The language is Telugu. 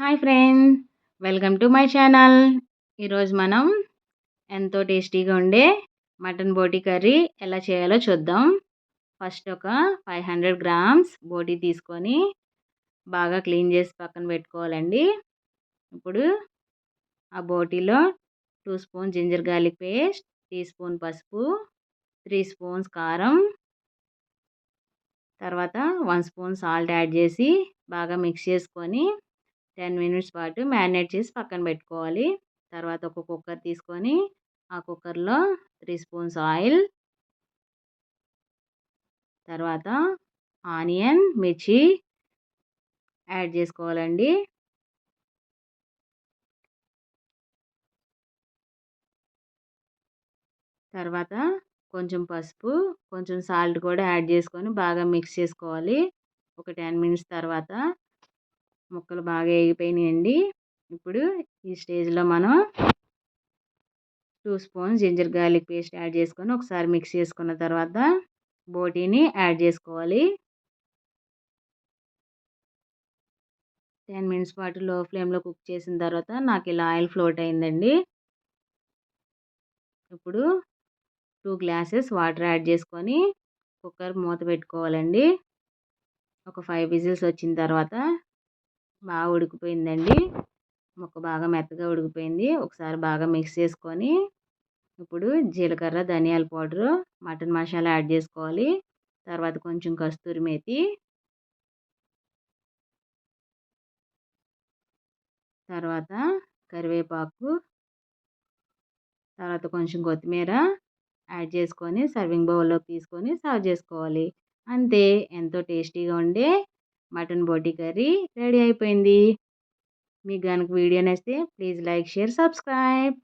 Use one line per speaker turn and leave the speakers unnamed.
Hi friend welcome to my channel. ఈరోజు మనం ఎంతో టేస్టీగా ఉండే మటన్ బోటీ కర్రీ ఎలా చేయాలో చూద్దాం. ఫస్ట్ ఒక ఫైవ్ హండ్రెడ్ గ్రామ్స్ బోటీ తీసుకొని బాగా క్లీన్ చేసి పక్కన పెట్టుకోవాలండి. ఇప్పుడు ఆ బోటీలో two spoon ginger garlic paste tea spoon పసుపు త్రీ స్పూన్స్ కారం తర్వాత వన్ స్పూన్ సాల్ట్ యాడ్ చేసి బాగా మిక్స్ చేసుకొని టెన్ మినిట్స్ పాటు మ్యారినేట్ చేసి పక్కన పెట్టుకోవాలి. తర్వాత ఒక కుక్కర్ తీసుకొని ఆ కుక్కర్లో త్రీ స్పూన్స్ ఆయిల్. తర్వాత ఆనియన్ మిర్చి యాడ్ చేసుకోవాలండి. తర్వాత కొంచెం పసుపు కొంచెం సాల్ట్ కూడా యాడ్ చేసుకొని బాగా మిక్స్ చేసుకోవాలి. ఒక టెన్ మినిట్స్ తర్వాత ముక్కలు బాగా వేగిపోయినాయండి ఇప్పుడు ఈ స్టేజ్లో మనం two spoons ginger garlic paste add చేసుకొని ఒకసారి మిక్స్ చేసుకున్న తర్వాత బోటీని యాడ్ చేసుకోవాలి. టెన్ మినిట్స్ పాటు లో ఫ్లేమ్లో కుక్ చేసిన తర్వాత నాకు ఇలా ఆయిల్ ఫ్లోట్ అయిందండి. ఇప్పుడు టూ గ్లాసెస్ వాటర్ యాడ్ చేసుకొని కుక్కర్ మూత పెట్టుకోవాలండి. ఒక ఫైవ్ విజిల్స్ వచ్చిన తర్వాత బాగా ఉడికిపోయిందండి. ముక్క బాగా మెత్తగా ఉడికిపోయింది. ఒకసారి బాగా మిక్స్ చేసుకొని ఇప్పుడు జీలకర్ర ధనియాల పౌడరు మటన్ మసాలా యాడ్ చేసుకోవాలి. తర్వాత కొంచెం కస్తూరి మేతి తర్వాత కరివేపాకు తర్వాత కొంచెం కొత్తిమీర యాడ్ చేసుకొని సర్వింగ్ బౌల్లోకి తీసుకొని సర్వ్ చేసుకోవాలి. అంతే ఎంతో టేస్టీగా ఉండే మటన్ బోటీ కర్రీ రెడీ అయిపోయింది. మీకు కనుక వీడియో నచ్చితే ప్లీజ్ లైక్ షేర్ సబ్స్క్రైబ్.